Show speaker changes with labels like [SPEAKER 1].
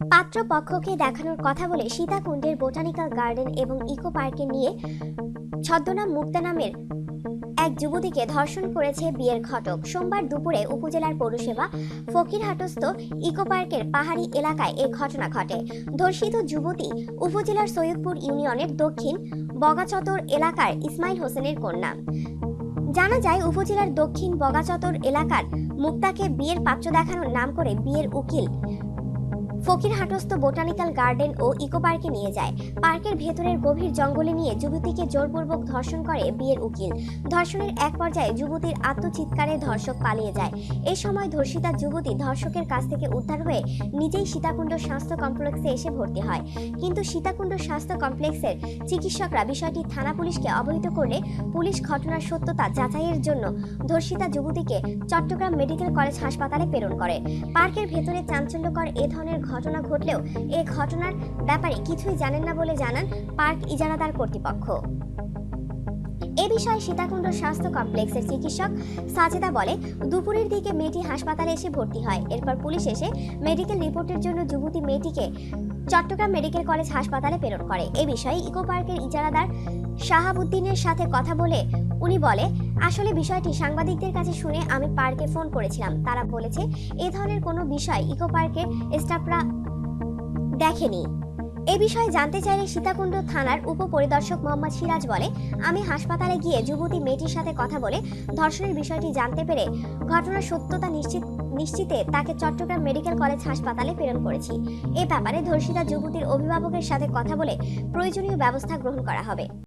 [SPEAKER 1] পাত্রপক্ষকে দেখানোর কথা বলে সীতাকুণ্ডের বোটানিক্যাল গার্ডেন এবং ইকো পার্কে নিয়ে ছদ্মনাম মুক্তা নামের এক যুবতীকে ধর্ষণ করেছে বিয়ের ঘটক। সোমবার দুপুরে উপজেলার পৌরসেবা ফকিরহাটস্থ ইকো পার্কের পাহাড়ি এলাকায় এ ঘটনা ঘটে। ধর্ষিত যুবতী উপজেলার সৈয়দপুর ইউনিয়নের দক্ষিণ বগাচতর এলাকার ইসমাইল হোসেনের কন্যা। জানা যায়, উপজেলার দক্ষিণ বগাচতর এলাকার মুক্তাকে বিয়ের পাত্র দেখানোর নাম করে বিয়ের উকিল ফকিরহাটস্থ বোটানিক্যাল গার্ডেন ও ইকো পার্কে নিয়ে যায়। পার্কের ভেতরের গভীর জঙ্গলে নিয়ে যুবতীকে জোরপূর্বক ধর্ষণ করে বিয়ের উকিল। ধর্ষণের এক পর্যায়ে যুবতীর আত্মচিৎকারে ধর্ষক পালিয়ে যায়। এ সময় ধর্ষিতা যুবতী ধর্ষকের কাছ থেকে উদ্ধার হয়ে নিজেই সীতাকুণ্ড স্বাস্থ্য কমপ্লেক্সে এসে ভর্তি হয়। কিন্তু সীতাকুণ্ড স্বাস্থ্য কমপ্লেক্সের চিকিৎসকরা বিষয়টি থানা পুলিশকে অবহিত করলে পুলিশ ঘটনার সত্যতা যাচাইয়ের জন্য ধর্ষিতা যুবতীকে চট্টগ্রাম মেডিকেল কলেজ হাসপাতালে প্রেরণ করে। পার্কের ভেতরে চাঞ্চল্যকর এ ধরনের ঘটনা ঘটলেও এ ঘটনার ব্যাপারে কিছুই জানেন না বলে জানান পার্ক ইজারাদার কর্তৃপক্ষ। এ বিষয়ে সীতাকুণ্ড স্বাস্থ্য কমপ্লেক্সের চিকিৎসক সাজেদা বলে, দুপুরের দিকে মেয়েটি হাসপাতালে এসে ভর্তি হয়। এরপর পুলিশ এসে মেডিকেল রিপোর্টের জন্য যুবতী মেয়েটিকে চট্টগ্রাম মেডিকেল কলেজ হাসপাতালে প্রেরণ করে। এ বিষয়ে ইকো পার্কের ইজারাদার শাহাবুদ্দিনের সাথে কথা বলে উনি বলে, আসলে বিষয়টি সাংবাদিকদের কাছে শুনে আমি পার্কে ফোন করেছিলাম। তারা বলেছে, এ ধরনের কোনো বিষয় ইকো পার্কের স্টাফরা দেখেনি। এ বিষয়ে জানতে চাইলে সীতাকুণ্ড থানার উপপরিদর্শক মোহাম্মদ সিরাজ বলে, আমি হাসপাতালে গিয়ে যুবতী মেয়েটির সাথে কথা বলে ধর্ষণের বিষয়টি জানতে পেরে ঘটনার সত্যতা নিশ্চিত, নিশ্চিতে তাকে চট্টগ্রাম মেডিকেল কলেজ হাসপাতালে প্রেরণ করেছি। এ ব্যাপারে ধর্ষিতা যুবতীর অভিভাবকের সাথে কথা বলে প্রয়োজনীয় ব্যবস্থা গ্রহণ করা হবে।